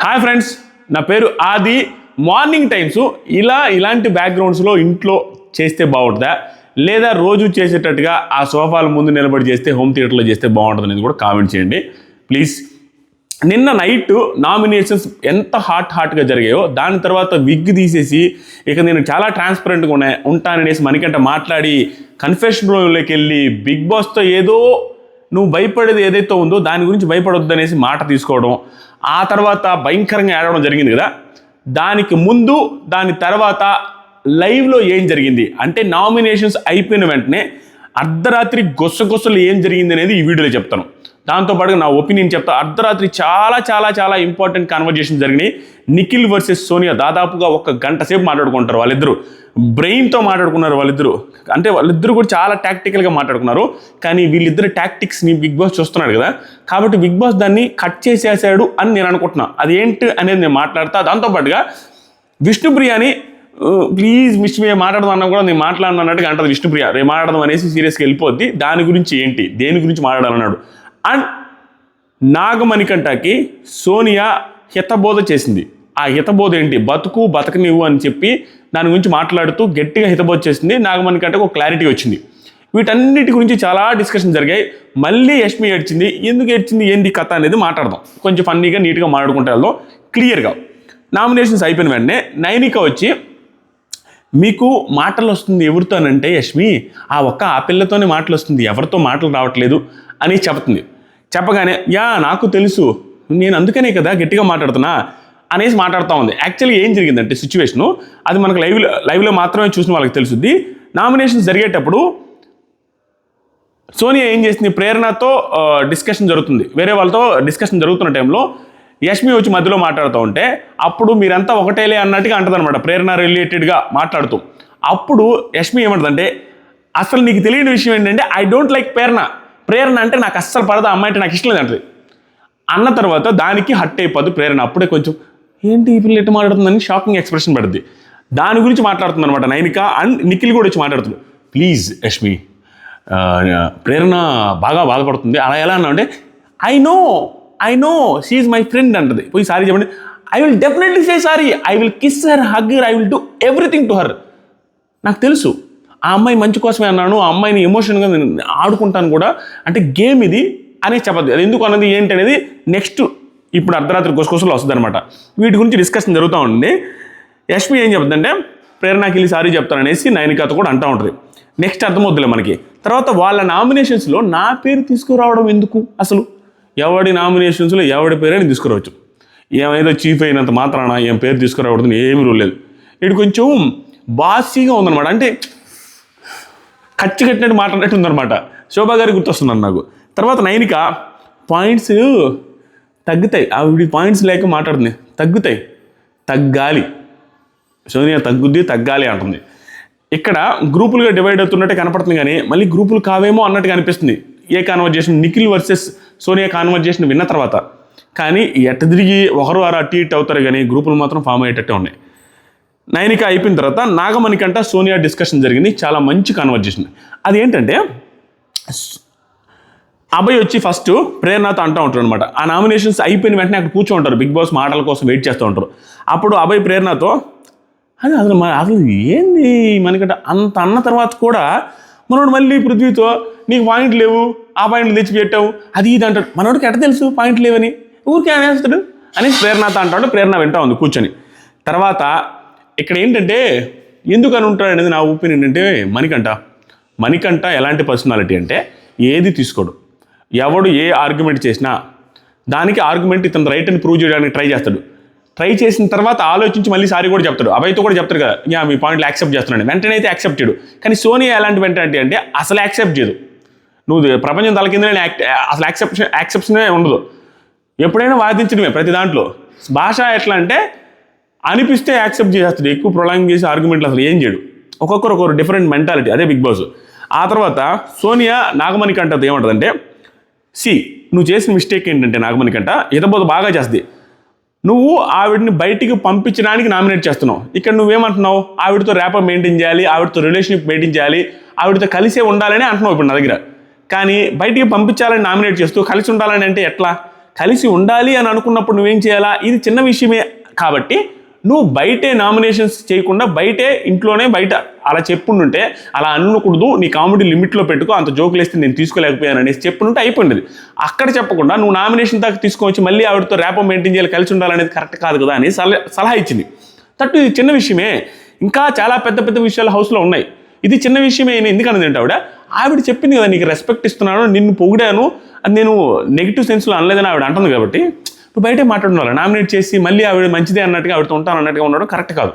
Hi friends నా పేరు ఆది. మార్నింగ్ టైమ్స్ ఇలా ఇలాంటి బ్యాక్గ్రౌండ్స్లో ఇంట్లో చేస్తే బాగుంటుందా? లేదా రోజు చేసేటట్టుగా ఆ సోఫాల ముందు నిలబడి చేస్తే హోమ్ థియేటర్లో చేస్తే బాగుంటుంది అనేది కూడా కామెంట్ చేయండి. ప్లీజ్ నిన్న నైట్ నామినేషన్స్ ఎంత హాట్ హాట్గా జరిగాయో దాని తర్వాత విగ్ తీసేసి ఇక నేను చాలా ట్రాన్స్పరెంట్గా ఉన్నా ఉంటాననేసి మనకంట మాట్లాడి కన్ఫెషన్ రూమ్లోకి వెళ్ళి బిగ్ బాస్తో ఏదో నువ్వు భయపడేది ఏదైతే ఉందో దాని గురించి భయపడొద్దు అనేసి మాట తీసుకోవడం ఆ తర్వాత భయంకరంగా ఏడవడం జరిగింది కదా. దానికి ముందు దాని తర్వాత లైవ్లో ఏం జరిగింది? అంటే నామినేషన్స్ అయిపోయిన వెంటనే అర్ధరాత్రి గొస్సగొస్సలు ఏం జరిగింది అనేది ఈ వీడియోలో చెప్తాను. దాంతోపాటు నా ఒపీనియన్ చెప్తా అర్ధరాత్రి చాలా చాలా చాలా ఇంపార్టెంట్ కన్వర్జేషన్ జరిగినాయి. నిఖిల్ వర్సెస్ సోనియా దాదాపుగా ఒక గంట సేపు మాట్లాడుకుంటారు వాళ్ళిద్దరూ. బ్రెయిన్తో మాట్లాడుకున్నారు వాళ్ళిద్దరూ. అంటే వాళ్ళిద్దరూ కూడా చాలా టాక్టికల్గా మాట్లాడుకున్నారు. కానీ వీళ్ళిద్దరు టాక్టిక్స్ని బిగ్ బాస్ చూస్తున్నాడు కదా. కాబట్టి బిగ్ బాస్ దాన్ని కట్ చేసేసాడు అని నేను అనుకుంటున్నాను అది ఏంటి అనేది నేను మాట్లాడతా. దాంతోపాటుగా విష్ణుప్రియని ప్లీజ్ విష్ణుప్రియ మాట్లాడదాం అన్నా కూడా నేను మాట్లాడను అన్నట్టుగా అంటది విష్ణుప్రియ రేపు మాట్లాడదాం అనేసి సీరియస్గా వెళ్ళిపోద్ది. దాని గురించి ఏంటి? దేని గురించి మాట్లాడాలన్నాడు? అండ్ నాగమణికంటకి సోనియా హితబోధ చేసింది. ఆ హితబోధ ఏంటి? బతుకు బతకనివ్వు అని చెప్పి దాని గురించి మాట్లాడుతూ గట్టిగా హితబోధ చేసింది. నాగమణికంటకు ఒక క్లారిటీ వచ్చింది. వీటన్నిటి గురించి చాలా డిస్కషన్ జరిగాయి. మళ్ళీ యష్మి ఏడ్చింది. ఎందుకు ఏడ్చింది? ఏంది కథ అనేది మాట్లాడదాం. కొంచెం ఫన్నీగా నీట్గా మాట్లాడుకుంటే వెళ్దాం క్లియర్గా నామినేషన్స్ అయిపోయిన వెంటనే నైనిక వచ్చి మీకు మాటలు వస్తుంది ఎవరితోనంటే యష్మి? ఆ ఒక్క ఆ పిల్లతోనే మాటలు వస్తుంది ఎవరితో మాటలు రావట్లేదు? అని చెప్తుంది చెప్పగానే యా నాకు తెలుసు. నేను అందుకనే కదా గట్టిగా మాట్లాడుతున్నా అనేసి మాట్లాడుతూ ఉంది. యాక్చువల్లీ ఏం జరిగిందంటే సిచ్యువేషను అది మనకు లైవ్లో లైవ్లో మాత్రమే చూసిన వాళ్ళకి తెలుసుద్ది. నామినేషన్స్ జరిగేటప్పుడు సోనియా ఏం చేసింది? ప్రేరణతో డిస్కషన్ జరుగుతుంది. వేరే వాళ్ళతో డిస్కషన్ జరుగుతున్న టైంలో యష్మి వచ్చి మధ్యలో మాట్లాడుతూ ఉంటే అప్పుడు మీరంతా ఒకటేలే అన్నట్టుగా అంటదనమాట ప్రేరణ రిలేటెడ్గా మాట్లాడుతూ. అప్పుడు యష్మి ఏమంటుందంటే అసలు నీకు తెలియని విషయం ఏంటంటే I don't like Prerana. Prerana అంటే నాకు అస్సలు పడదు అమ్మాయి అంటే నాకు ఇష్టం లేదంటది. అన్న తర్వాత దానికి హట్ అయిపోద్ది ప్రేరణ. అప్పుడే కొంచెం ఏంటి ఈ పిల్ల ఎట్టు మాట్లాడుతుందని? షాకింగ్ ఎక్స్ప్రెషన్ పడుద్ది. దాని గురించి మాట్లాడుతుంది అనమాట నైనిక అండ్ నిఖిల్ కూడా వచ్చి మాట్లాడుతున్నాడు ప్లీజ్ యష్మి ప్రేరణ బాగా బాధపడుతుంది. అలా ఎలా అన్నా అంటే I know I know she my friend అంటది. పోయి సారీ చెప్పండి. I will definitely say sorry I will kiss her hug I will do everything to her నాకు తెలుసు. ఆ అమ్మాయి మంచి కోసమే అన్నాను ఆ అమ్మాయిని ఎమోషన్గా నేను ఆడుకుంటాను కూడా. అంటే గేమ్ ఇది అనేది చెప్పద్దు. అది ఎందుకు అన్నది ఏంటి అనేది నెక్స్ట్ ఇప్పుడు అర్ధరాత్రి గుసగుసలు వస్తుంది అనమాట వీటి గురించి డిస్కషన్ జరుగుతూ ఉంటుంది యష్మి ఏం చెప్తుందంటే ప్రేరణకి వెళ్ళి సారీ చెప్తాను అనేసి నయనికతో కూడా అంటూ ఉంటుంది. నెక్స్ట్ అర్థమవుద్దిలే మనకి. తర్వాత వాళ్ళ నామినేషన్స్లో నా పేరు తీసుకురావడం ఎందుకు అసలు? ఎవడి నామినేషన్స్లో ఎవడి పేరైనా తీసుకురావచ్చు. ఏమైనా చీఫ్ అయినంత మాత్రాన ఏం పేరు తీసుకురావడం ఏమీ రూల్ లేదు. ఇటు కొంచెం బాసీగా ఉందన్నమాట. అంటే ఖర్చు కట్టినట్టు మాట్లాడినట్టు ఉందన్నమాట. శోభా గారి గుర్తొస్తున్నారు నాకు. తర్వాత నైనిక పాయింట్స్ తగ్గుతాయి. ఆవిడ పాయింట్స్ లేక మాట్లాడుతుంది. తగ్గుతాయి. తగ్గాలి. సోనియా తగ్గుద్ది తగ్గాలి అంటుంది. ఇక్కడ గ్రూపులుగా డివైడ్ అవుతున్నట్టే కనపడుతుంది కానీ మళ్ళీ గ్రూపులు కావేమో అన్నట్టుగా అనిపిస్తుంది. ఏ conversation Nikhil versus Sonia conversation విన్న తర్వాత. కానీ ఎట్ట తిరిగి ఒకరు వారు అటు ఇటు అవుతారు కానీ గ్రూపులు మాత్రం ఫామ్ అయ్యేటట్టే ఉన్నాయి. నైనిక అయిపోయిన తర్వాత నాగమణి కంట సోనియా డిస్కషన్ జరిగింది. చాలా మంచి కాన్వర్జేషన్ అది ఏంటంటే అభయ్ వచ్చి ఫస్ట్ ప్రేరణతో అంటూ ఉంటాడు అనమాట ఆ నామినేషన్స్ అయిపోయిన వెంటనే అక్కడ కూర్చో ఉంటారు. బిగ్ బాస్ మాటల కోసం వెయిట్ చేస్తూ ఉంటారు. అప్పుడు అభయ్ ప్రేరణతో అది అసలు అసలు ఏంది మనకంటే అంత అన్న తర్వాత కూడా మనోడు మళ్ళీ పృథ్వీతో నీకు పాయింట్ లేవు ఆ పాయింట్లు తెచ్చిపెట్టావు అది ఇది అంటాడు. మనోడికి ఎట తెలుసు పాయింట్ లేవని? ఊరికే అనేస్తాడు. అని ప్రేరణతో అంటాడు ప్రేరణ వింటా ఉంది కూర్చొని. తర్వాత ఇక్కడ ఏంటంటే ఎందుకు అని ఉంటాడు అనేది నా ఒపీనియన్ ఏంటంటే మణికంఠ. మణికంఠ ఎలాంటి పర్సనాలిటీ అంటే ఏది తీసుకోడు. ఎవడు ఏ ఆర్గ్యుమెంట్ చేసినా దానికి ఆర్గ్యుమెంట్ ఇతను రైట్ అని ప్రూవ్ చేయడానికి ట్రై చేస్తాడు. ట్రై చేసిన తర్వాత ఆలోచించి మళ్ళీ సారీ కూడా చెప్తాడు. అభయ్తో కూడా చెప్తారు కదా. యా మీ పాయింట్లు యాక్సెప్ట్ చేస్తున్నాడు. వెంటనే అయితే యాక్సెప్ట్ చేయడు. కానీ సోనియా ఎలాంటి వెంటనే అంటే అసలు యాక్సెప్ట్ చేయదు. నువ్వు ప్రపంచం తల కిందనే యాక్ట్ అసలు యాక్సెప్షన్ యాక్సెప్షనే ఉండదు. ఎప్పుడైనా వాదించడమే ప్రతి దాంట్లో. భాష ఎట్లా అంటే అనిపిస్తే యాక్సెప్ట్ చేసేస్తాడు. ఎక్కువ ప్రొలాంగ్ చేసి ఆర్గ్యుమెంట్లు అసలు ఏం చేయడు. ఒక్కొక్కరు ఒక్కొక్కరు డిఫరెంట్ మెంటాలిటీ అదే బిగ్ బాస్ ఆ తర్వాత సోనియా నాగమణి కంటది ఏమంటుందంటే సి నువ్వు చేసిన మిస్టేక్ ఏంటంటే నాగమణి కంట ఇతబోధ బాగా చేస్తుంది. నువ్వు ఆవిడని బయటికి పంపించడానికి నామినేట్ చేస్తున్నావు. ఇక్కడ నువ్వేమంటున్నావు? ఆవిడతో ర్యాపర్ మెయింటైన్ చేయాలి ఆవిడతో రిలేషన్షిప్ మెయింటైన్ చేయాలి ఆవిడతో కలిసే ఉండాలని అంటున్నావు ఇప్పుడు నా దగ్గర. కానీ బయటికి పంపించాలని నామినేట్ చేస్తూ కలిసి ఉండాలని అంటే ఎట్లా? కలిసి ఉండాలి అని అనుకున్నప్పుడు నువ్వేం చేయాలా? ఇది చిన్న విషయమే కాబట్టి నువ్వు బయటే నామినేషన్స్ చేయకుండా బయటే ఇంట్లోనే బయట అలా చెప్పుండుంటే అలా అనకూడదు నీ కామెడీ లిమిట్లో పెట్టుకో అంత జోకులు వేస్తే నేను తీసుకోలేకపోయాను అనేసి చెప్పుంటే అయిపోయింది అక్కడ చెప్పకుండా నువ్వు నామినేషన్ దాకా తీసుకొచ్చి మళ్ళీ ఆవిడతో ర్యాపో మెయింటైన్ చేయాలి కలిసి ఉండాలనేది కరెక్ట్ కాదు కదా అని సలహా సలహా ఇచ్చింది. తట్టు ఇది చిన్న విషయమే. ఇంకా చాలా పెద్ద పెద్ద విషయాలు హౌస్లో ఉన్నాయి. ఇది చిన్న విషయమే నేను ఎందుకన్నది అంటే ఆవిడ ఆవిడ చెప్పింది కదా నీకు రెస్పెక్ట్ ఇస్తున్నాను నిన్ను పొగిడాను అది నేను నెగిటివ్ సెన్స్లో అనలేదని ఆవిడ అంటుంది కాబట్టి నువ్వు బయటే మాట్లాడుకోవాలి నామినేట్ చేసి మళ్ళీ ఆవిడ మంచిదే అన్నట్టుగా ఆవిడతో ఉంటాను అన్నట్టుగా ఉండడం కరెక్ట్ కాదు.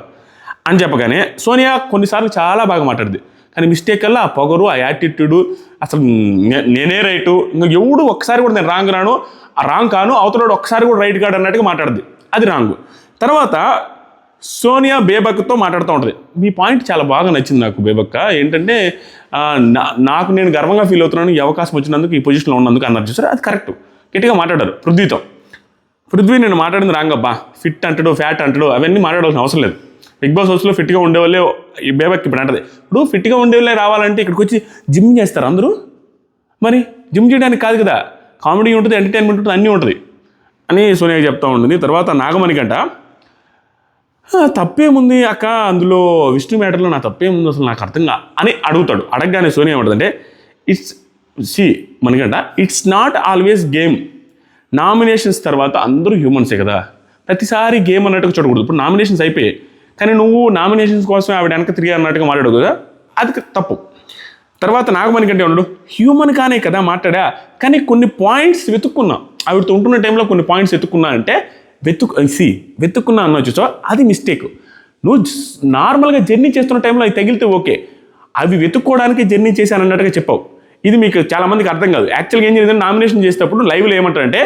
అని చెప్పగానే సోనియా కొన్నిసార్లు చాలా బాగా మాట్లాడింది కానీ మిస్టేక్ వల్ల ఆ పొగరు ఆ యాటిట్యూడు అసలు నే- నేనే రైటు. ఇంకా ఎవడు ఒక్కసారి కూడా నేను రాంగ్ రాను ఆ రాంగ్ కాను అవతలడు ఒక్కసారి కూడా రైట్ కాడు అన్నట్టుగా మాట్లాడుద్ది. అది రాంగ్ తర్వాత సోనియా బేబక్తో మాట్లాడుతూ ఉంటుంది. మీ పాయింట్ చాలా బాగా నచ్చింది నాకు బేబక్క. ఏంటంటే నా- నాకు నేను గర్వంగా ఫీల్ అవుతున్నాను ఈ అవకాశం వచ్చినందుకు ఈ పొజిషన్లో ఉన్నందుకు అన్నారు చూసారు? అది కరెక్ట్ గట్టిగా మాట్లాడారు. పృథ్వీతో. పృథ్వీ నేను మాట్లాడింది రాంగబ్బా. ఫిట్ అంటాడు ఫ్యాట్ అంటాడు అవన్నీ మాట్లాడాల్సిన అవసరం లేదు. బిగ్ బాస్ హౌస్లో ఫిట్గా ఉండేవాళ్ళే ఈ బేబక్ ఇప్పుడు అంటది. ఇప్పుడు ఫిట్గా ఉండేవాళ్ళే రావాలంటే ఇక్కడికి వచ్చి జిమ్ చేస్తారు అందరూ? మరి జిమ్ చేయడానికి కాదు కదా. కామెడీ ఉంటుంది ఎంటర్టైన్మెంట్ ఉంటుంది అన్నీ ఉంటుంది. అని సోనియా చెప్తా ఉంటుంది తర్వాత నాగమణికంట తప్పేముంది అక్క? అందులో విష్ణు మ్యాటర్లో నా తప్పేముంది అసలు నాకు అర్థం కా అని అడుగుతాడు. అడగగానే సోనియా ఏమంటుందంటే ఇట్స్ సి మనకంట it's not always game nominations తర్వాత అందరూ హ్యూమన్సే కదా. ప్రతిసారి గేమ్ అన్నట్టుగా చూడకూడదు. ఇప్పుడు నామినేషన్స్ అయిపోయాయి. కానీ నువ్వు నామినేషన్స్ కోసం ఆవిడ వెనక తిరిగి అన్నట్టుగా మాట్లాడు కదా. అది తప్పు. తర్వాత నాగమణి కంటే ఉన్నాడు. హ్యూమన్ కానే కదా మాట్లాడా. కానీ కొన్ని పాయింట్స్ వెతుక్కున్నా. ఆవిడతో ఉంటున్న టైంలో కొన్ని పాయింట్స్ వెతుక్కున్నా అంటే వెతుకు సి వెతుక్కున్నా అన్న చూసా అది మిస్టేక్ నువ్వు నార్మల్గా జర్నీ చేస్తున్న టైంలో అవి తగిలితే ఓకే అవి వెతుక్కోవడానికి జర్నీ చేశాను అన్నట్టుగా చెప్పావు. ఇది మీకు చాలా మందికి అర్థం కాదు. యాక్చువల్గా ఏం జరిగిందంటే నామినేషన్ చేసేటప్పుడు లైవ్లో ఏమంటారంటే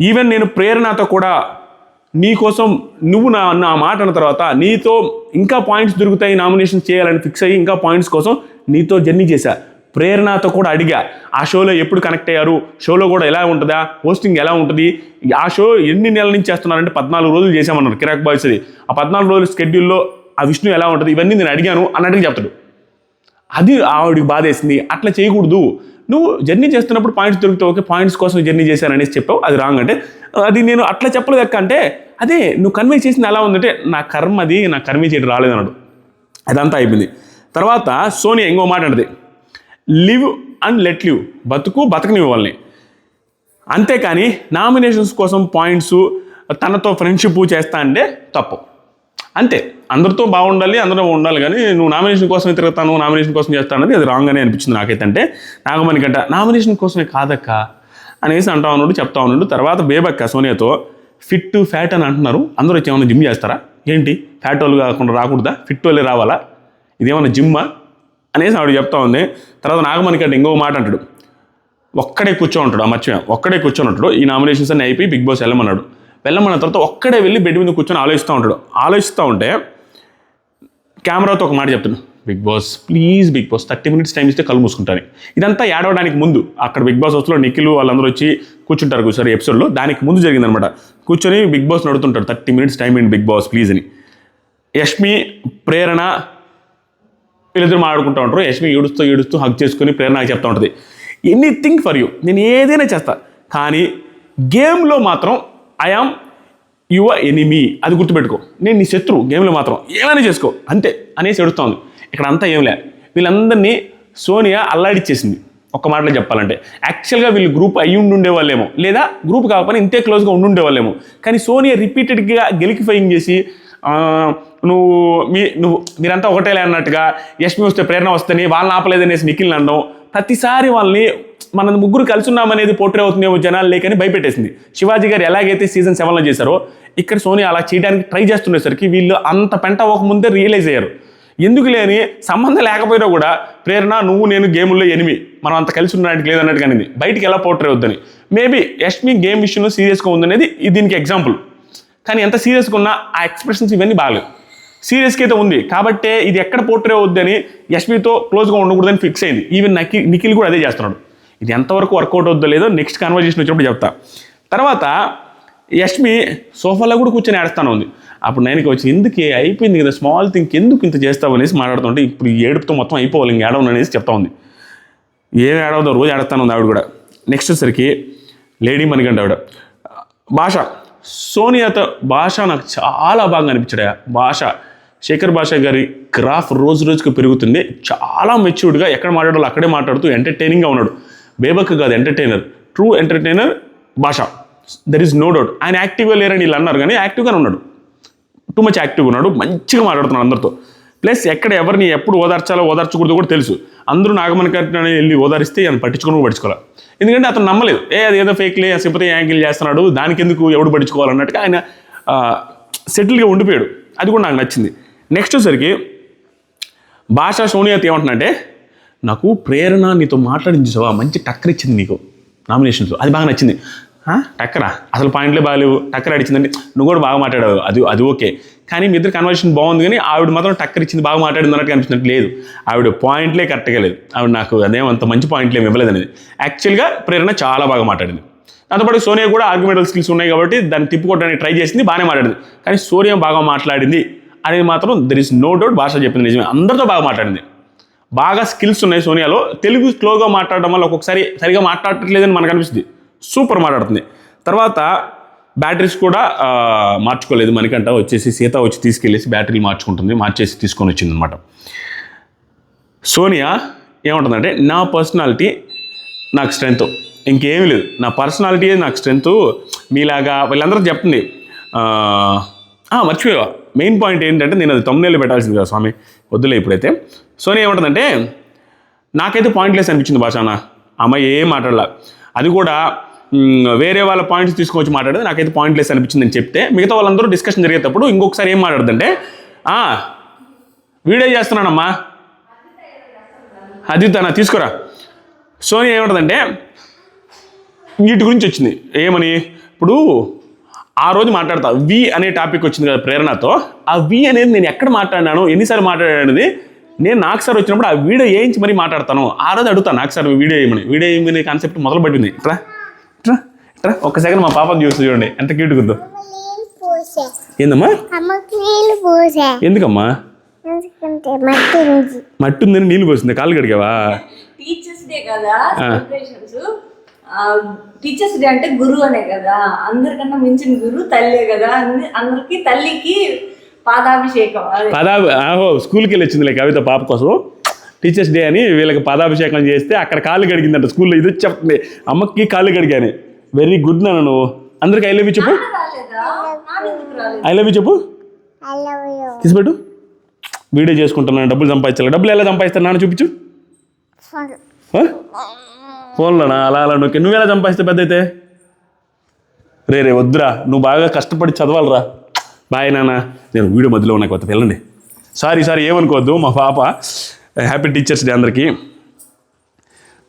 ఈవెన్ నేను ప్రేరణతో కూడా నీకోసం నువ్వు నా నా మాట అన్న తర్వాత నీతో ఇంకా పాయింట్స్ దొరుకుతాయి నామినేషన్ చేయాలని ఫిక్స్ అయ్యి ఇంకా పాయింట్స్ కోసం నీతో జర్నీ చేశా. ప్రేరణతో కూడా అడిగా. ఆ షోలో ఎప్పుడు కనెక్ట్ అయ్యారు? షోలో కూడా ఎలా ఉంటుందా? హోస్టింగ్ ఎలా ఉంటుంది? ఆ షో ఎన్ని నెలల నుంచి చేస్తున్నారంటే పద్నాలుగు రోజులు చేశామన్నారు కిరాక్ బాయ్స్ది. ఆ పద్నాలుగు రోజుల స్కెడ్యూల్లో ఆ విష్ణు ఎలా ఉంటుంది? ఇవన్నీ నేను అడిగాను అన్నట్టుగా చెప్తాడు. అది ఆవిడకి బాధేసింది. అట్లా చేయకూడదు. నువ్వు జర్నీ చేస్తున్నప్పుడు పాయింట్స్ దొరికితే ఓకే పాయింట్స్ కోసం జర్నీ చేశాననేసి చెప్పావు. అది రాంగ్ అంటే అది నేను అట్లా చెప్పలేదు అక్క అంటే అదే నువ్వు కన్వే చేసింది ఎలా ఉందంటే నా కర్మ అది నా కర్మే చేయడం రాలేదన్నాడు అదంతా అయిపోయింది. తర్వాత సోనియా ఇంకో మాట అంటది. లివ్ అండ్ లెట్ లివ్ బతుకు బతకనివ్వు వాళ్ళని. అంతేకాని నామినేషన్స్ కోసం పాయింట్స్ తనతో ఫ్రెండ్షిప్ చేస్తా అంటే తప్పు. అంతే. అందరితో బాగుండాలి అందరూ ఉండాలి కానీ నువ్వు నామినేషన్ కోసమే తిరుగుతాను నామినేషన్ కోసం చేస్తాను అనేది అది రాంగ్ అని అనిపించింది నాకైతే. అంటే నాగమణి కంట నామినేషన్ కోసమే కాదక్క అనేసి అంటా ఉన్నాడు చెప్తా ఉన్నాడు తర్వాత బేబక్క సోనియాతో ఫిట్ ఫ్యాట్ అని అంటున్నారు. అందరూ వచ్చి ఏమైనా జిమ్ చేస్తారా? ఏంటి? ఫ్యాట్ వాళ్ళు కాకుండా రాకూడదా? ఫిట్ వాళ్ళే రావాలా? ఇదేమన్నా జిమ్మా? అనేసి ఆవిడ చెప్తా ఉంది. తర్వాత నాగమణి కంటే ఇంకో మాట అంటాడు. ఒక్కడే కూర్చో ఉంటాడు ఆ మర్చిపోయా. ఒక్కడే కూర్చొని ఉంటాడు ఈ నామినేషన్స్ అన్ని అయిపోయి బిగ్ బాస్ వెళ్ళమన్నాడు. వెళ్ళమన్న తర్వాత ఒక్కడే వెళ్ళి బెడ్ మీద కూర్చొని ఆలోచిస్తూ ఉంటాడు. ఆలోచిస్తూ ఉంటే కెమెరాతో ఒక మాట చెప్తాను Bigg Boss please Bigg Boss thirty minutes time ఇస్తే కళ్ళు మూసుకుంటాను ఇదంతా ఏడవడానికి ముందు అక్కడ బిగ్ బాస్ హౌస్లో నిఖిల్ వాళ్ళందరూ వచ్చి కూర్చుంటారు కూర్చోరు ఎపిసోడ్లో. దానికి ముందు జరిగిందనమాట కూర్చొని బిగ్ బాస్ నడుతుంటాడు థర్టీ మినిట్స్ టైం ఏంటి బిగ్ బాస్ ప్లీజ్ అని. యష్మి ప్రేరణ వీళ్ళిద్దరు మాట్లాడుకుంటూ ఉంటారు. యష్మి ఏడుస్తూ ఏడుస్తూ హక్ చేసుకుని ప్రేరణ చెప్తూ ఉంటుంది. Anything for you. నేను ఏదైనా చేస్తా. కానీ గేమ్లో మాత్రం ఐఆమ్ యువ ఎనిమీ అది గుర్తుపెట్టుకో. నేను నీ శత్రువు. గేమ్లో మాత్రం. ఏమైనా చేసుకో. అంతే. అనేసి ఏడుస్తా ఇక్కడ అంతా ఏం లే. వీళ్ళందరినీ సోనియా అల్లాడిచ్చేసింది. ఒక్క మాటలో చెప్పాలంటే. యాక్చువల్గా వీళ్ళు గ్రూప్ అయ్యి ఉండి వాళ్ళేమో లేదా గ్రూప్ కాకపోయినా ఇంతే క్లోజ్గా ఉండుండే వాళ్ళేమో కానీ సోనియా రిపీటెడ్గా గెలికిఫైయింగ్ చేసి నువ్వు మీ నువ్వు మీరంతా ఒకటేలే అన్నట్టుగా యష్మి వస్తే ప్రేరణ వస్తేని వాళ్ళని ఆపలేదనేసి నిఖిల్ అనడం ప్రతిసారి వాళ్ళని మనం ముగ్గురు కలిసి ఉన్నామనేది పోర్ట్రే అవుతుందేమో జనాలు లేకని భయపెట్టేసింది. శివాజీ గారు ఎలాగైతే సీజన్ సెవెన్లో చేశారో ఇక్కడ సోనీ అలా చేయడానికి ట్రై చేస్తుండేసరికి వీళ్ళు అంత పెంట అవ్వకముందే రియలైజ్ అయ్యారు. ఎందుకు లేని సంబంధం లేకపోయినా కూడా ప్రేరణ నువ్వు నేను గేముల్లో ఎనిమి మనం అంత కలిసి ఉండడానికి లేదన్నట్టుగా అనేది. బయటికి ఎలా పోర్ట్రే వద్దని మేబీ యష్మి గేమ్ విషయంలో సీరియస్గా ఉందనేది ఇది దీనికి ఎగ్జాంపుల్ కానీ ఎంత సీరియస్గా ఉన్నా ఆ ఎక్స్ప్రెషన్స్ ఇవన్నీ బాగాలేదు సీరియస్కి అయితే ఉంది. కాబట్టే ఇది ఎక్కడ పోట్రే అవుద్దని యష్మితో క్లోజ్గా ఉండకూడదని ఫిక్స్ అయింది. ఈవెన్ నకి నిఖిల్ కూడా అదే చేస్తున్నాడు. ఇది ఎంతవరకు వర్కౌట్ అవుద్దో లేదో నెక్స్ట్ కన్వర్జేషన్ వచ్చినప్పుడు చెప్తా. తర్వాత యష్మి సోఫాలో కూడా కూర్చొని ఏడుస్తాను ఉంది. అప్పుడు నేను వచ్చి ఎందుకే? అయిపోయింది కదా స్మాల్ థింగ్ ఎందుకు ఇంత చేస్తావు? అనేసి మాట్లాడుతుంటే ఇప్పుడు ఏడుపుతో మొత్తం అయిపోవాలి ఇంక ఏడవను అనేసి చెప్తా ఉంది. ఏం ఏడవదో రోజు ఏడుస్తాను ఉంది ఆవిడ కూడా. నెక్స్ట్ వచ్చేసరికి లేడీ మణికంట ఆవిడ. భాష సోనియాతో భాష నాకు చాలా బాగా అనిపించాడు భాష శేఖర్ భాష గారి గ్రాఫ్ రోజు రోజుకు పెరుగుతుంది. చాలా మెచ్యూర్డ్గా ఎక్కడ మాట్లాడాలో అక్కడే మాట్లాడుతూ ఎంటర్టైనింగ్గా ఉన్నాడు. బేబక్ కాదు entertainer true entertainer Bhasha there is no doubt ఆయన యాక్టివ్గా లేరని వీళ్ళు అన్నారు కానీ యాక్టివ్గానే ఉన్నాడు. టూ మచ్ యాక్టివ్గా ఉన్నాడు. మంచిగా మాట్లాడుతున్నాడు అందరితో. ప్లస్ ఎక్కడ ఎవరిని ఎప్పుడు ఓదార్చాలో ఓదార్చకూడదు కూడా తెలుసు. అందరూ నాగమణి గారిని వెళ్ళి ఓదారిస్తే ఆయన పట్టించుకుని పట్టించుకోవాలి. ఎందుకంటే అతను నమ్మలేదు. ఏ అది ఏదో ఫేక్లే సింపతి యాంగిల్ చేస్తున్నాడు దానికి ఎందుకు ఎవడు పట్టించుకోవాలన్నట్టుగా ఆయన సెటిల్గా ఉండిపోయాడు. అది కూడా నాకు నచ్చింది. నెక్స్ట్ వచ్చేసరికి భాష ఏమంటున్నా అంటే నాకు ప్రేరణ నీతో మాట్లాడించావా? మంచి టక్కర్ ఇచ్చింది నీకు. నామినేషన్స్లో అది బాగా నచ్చింది. టక్కరా? అసలు పాయింట్లే బాగాలేవు. టక్కర్ అడిచిందండి నువ్వు కూడా బాగా మాట్లాడావు. అది అది ఓకే. కానీ మీ ఇద్దరు కన్వర్షన్ బాగుంది కానీ ఆవిడ మాత్రం టక్కర్ ఇచ్చింది బాగా మాట్లాడింది అన్నట్టు అనిపించినట్టు లేదు. ఆవిడ పాయింట్లే కరెక్ట్గా లేదు. ఆవిడ నాకు అదేం అంత మంచి పాయింట్లు ఏమి ఇవ్వలేదు అనేది. యాక్చువల్గా ప్రేరణ చాలా బాగా మాట్లాడింది. దాంతోపాటు సోనియా కూడా ఆర్గ్యుమెంటల్ స్కిల్స్ ఉన్నాయి కాబట్టి దాన్ని తిప్పుకోవడానికి ట్రై చేసింది బాగానే మాట్లాడింది. కానీ సోనియా బాగా మాట్లాడింది అనేది మాత్రం దర్ ఇస్ నో డౌట్ భాష చెప్పింది నిజమే. అందరితో బాగా మాట్లాడింది. బాగా స్కిల్స్ ఉన్నాయి సోనియాలో. తెలుగు స్లోగా మాట్లాడడం వల్ల ఒక్కొక్కసారి సరిగా మాట్లాడట్లేదని మనకు అనిపిస్తుంది. సూపర్ మాట్లాడుతుంది. తర్వాత బ్యాటరీస్ కూడా మార్చుకోలేదు మనకంట వచ్చేసి సీత వచ్చి తీసుకెళ్ళేసి బ్యాటరీలు మార్చుకుంటుంది. మార్చేసి తీసుకొని వచ్చింది అనమాట సోనియా ఏమంటుందంటే నా పర్సనాలిటీ నాకు స్ట్రెంగ్త్ ఇంకేమీ లేదు. నా పర్సనాలిటీ నాకు స్ట్రెంగ్త్ మీలాగా వీళ్ళందరూ చెప్తుంది. మర్చిపోయావా? మెయిన్ పాయింట్ ఏంటంటే నేను అది తొమ్మిదేళ్ళు పెట్టాల్సింది కదా స్వామి వద్దులే ఇప్పుడైతే. సోనీ ఏమంటుందంటే నాకైతే పాయింట్లెస్ అనిపించింది భాషాన అమ్మాయి ఏం మాట్లాడలా. అది కూడా వేరే వాళ్ళ పాయింట్స్ తీసుకొచ్చి మాట్లాడేది నాకైతే పాయింట్లెస్ అనిపించింది అని చెప్తే మిగతా వాళ్ళందరూ డిస్కషన్ జరిగేటప్పుడు ఇంకొకసారి ఏం మాట్లాడుతుంటే వీడియో చేస్తున్నానమ్మా అది తన తీసుకురా. సోనీ ఏమంటుందంటే వీటి గురించి వచ్చింది. ఏమని? ఇప్పుడు ఆ రోజు మాట్లాడతా. వి అనే టాపిక్ వచ్చింది కదా ప్రేరణతో. ఆ వి అనేది నేను ఎక్కడ మాట్లాడినాను ఎన్నిసార్లు మాట్లాడాను అనేది నేను నాకు సార్ వచ్చినప్పుడు ఆ వీడియో వేయించి మరీ మాట్లాడతాను. ఆ రోజు అడుగుతాను నాకు సార్ వీడియో వేయమని వీడియో వేయమని కాన్సెప్ట్ మొదలు పట్టింది ఇట్రా ఇట్రా ఇట్రా. ఒక్క సెకండ్ మా పాపని చూసి చూడండి. ఎంత క్యూట్ పోసా ఏందమ్మా? ఎందుకమ్మా? మట్టి ఉంది మట్టి ఉందని నీళ్ళు పోసింది? కాళ్ళు కడిగావా? టీచర్స్ డే కదా టీచర్స్ డే అంటే గురువు అనే కదా. అందరికన్నా మించిన గురువు తల్లే కదా. అన్ని అందరికి తల్లికి పాదాభిషేకం. అదే. పదా ఆహో స్కూల్కి వెళ్ళి వచ్చిందిలే కవిత పాప కోసం. టీచర్స్ డే అని వీళ్ళకి పదాభిషేకం చేస్తే అక్కడ కాళ్ళు కడిగిందంట స్కూల్లో. ఇది చెప్తుంది. అమ్మకి కాళ్ళు కడిగాని. వెరీ గుడ్ నాన్న నువ్వు. అందరికి ఐ లవ్ యూ చెప్పు. ఐ లవ్ యూ చెప్పు. ఐ లవ్ యూ తీసిపెట్టు. వీడియో చేసుకుంటున్నాను. డబ్బులు సంపాదించాలి. డబ్బులు ఎలా సంపాదిస్తాను నాన్న చూపించు? ఫోన్లోనా అలా అలా నొక్కి. నువ్వు ఎలా సంపాదిస్తే పెద్ద అయితే రే రే వద్దురా. నువ్వు బాగా కష్టపడి చదవాలరా. బాయ్ నాన్న. నేను వీడియో మధ్యలో ఉన్నా కొత్త వెళ్ళండి సారీ సారీ ఏమనుకోవద్దు. మా పాప హ్యాపీ టీచర్స్ డే అందరికీ.